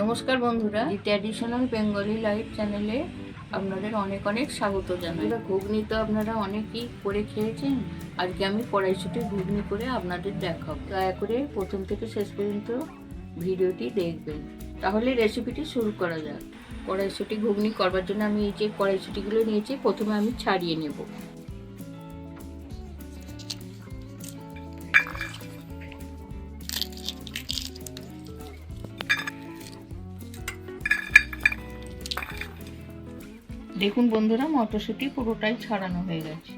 নমস্কার বন্ধুরা traditional Bengali life চ্যানেলে আপনাদের অনেক অনেক স্বাগত জানাই। ঘুগনি তো আপনারা অনেকেই করে খেয়েছেন। আজকে আমি কড়াইশুটি ঘুগনি করে আপনাদের দেখাবো। দয়া করে প্রথম থেকে শেষ পর্যন্ত ভিডিওটি দেখবেন। তাহলে রেসিপিটি শুরু করা যাক। কড়াইশুটি ঘুগনি করবার জন্য আমি এই যে কড়াইশুটিগুলো নিয়েছি, প্রথমে আমি ছাড়িয়ে নেব। দেখুন বন্ধুরা, মটরশুঁটি পুরোটাই ছাড়ানো হয়ে গেছে।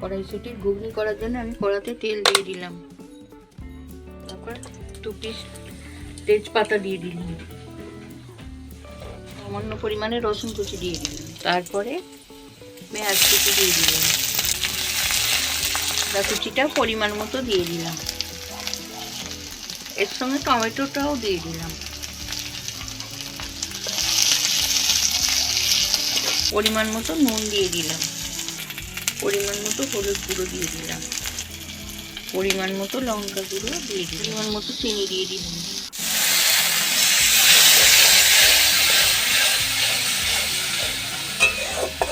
কড়াইশুঁটির ঘুগনি করার জন্য আমি কড়াতে তেল দিয়ে দিলাম। তারপর দু পিস তেজপাতা দিয়ে দিলাম। সামান্য পরিমাণে রসুন কুচি দিয়ে দিলাম। তারপরে পেঁয়াজ কুচি দিয়ে দিলাম। আদা কুচিটা পরিমাণ মতো দিয়ে দিলাম। এর সঙ্গে টমেটোটাও দিয়ে দিলাম। পরিমাণ মতো নুন দিয়ে দিলাম। পরিমাণ মতো হলুদ গুঁড়ো দিয়ে দিলাম। পরিমাণ মতো লঙ্কা গুঁড়ো দিয়ে দিলাম। পরিমাণ মতো চিনি দিয়ে দিলাম।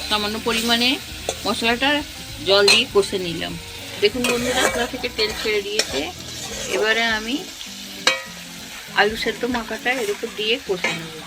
সামান্য পরিমাণে মশলাটা জল দিয়ে কষে নিলাম। দেখুন বন্ধুরা, আপনার থেকে তেল ছেড়ে দিয়েছে। এবারে আমি আলু সেদ্ধ মাখাটা এর উপর দিয়ে কষে নেব।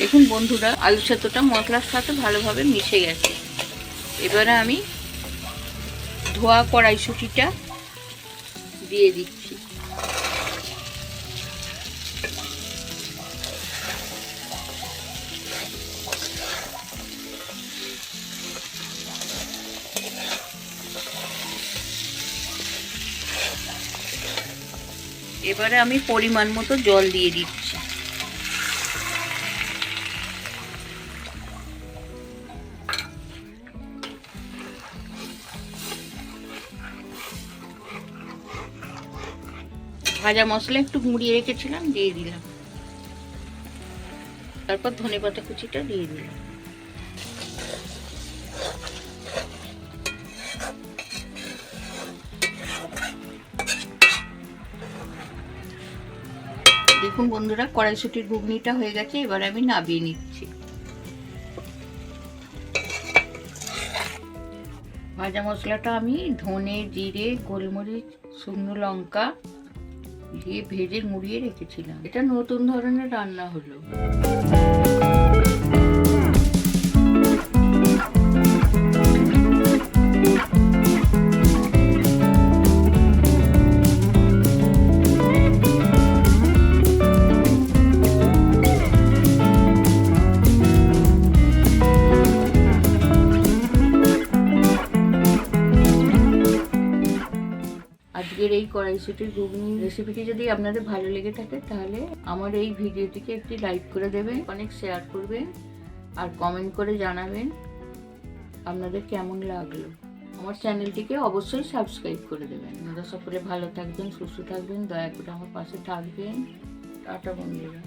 দেখুন বন্ধুরা, আলু সেদ্ধটা মশলার সাথে ভালোভাবে মিশে গেছে। এবারে আমি ধোয়া কড়াইশুটিটা দিয়ে দিচ্ছি। এবারে আমি পরিমাণ মতো জল দিয়ে দিচ্ছি। ভাজা মশলা একটু গুঁড়িয়ে রেখেছিলাম, দিয়ে দিলাম। তারপর ধনে পাতা কুচিটা দিয়ে দিলাম। দেখুন বন্ধুরা, কড়াইশুটির ঘুগনিটা হয়ে গেছে, এবার আমি নাবিয়ে নিচ্ছি। ভাজা মশলাটা আমি ধনে, জিরে, গোলমরিচ, শুকনো লঙ্কা দিয়ে ভেজে মুড়িয়ে রেখেছিলাম। এটা নতুন ধরনের রান্না হলো। এই কড়াইশুটির ঘুগনি রেসিপিটি যদি আপনাদের ভালো লেগে থাকে, তাহলে আমার এই ভিডিওটিকে একটি লাইক করে দেবেন, অনেক শেয়ার করবেন আর কমেন্ট করে জানাবেন আপনাদের কেমন লাগল। আমার চ্যানেলটিকে অবশ্যই সাবস্ক্রাইব করে দেবেন। আপনারা সকলে ভালো থাকবেন, সুস্থ থাকবেন, দয়া করে আমার পাশে থাকবেন। টাটা বন্ধুরা।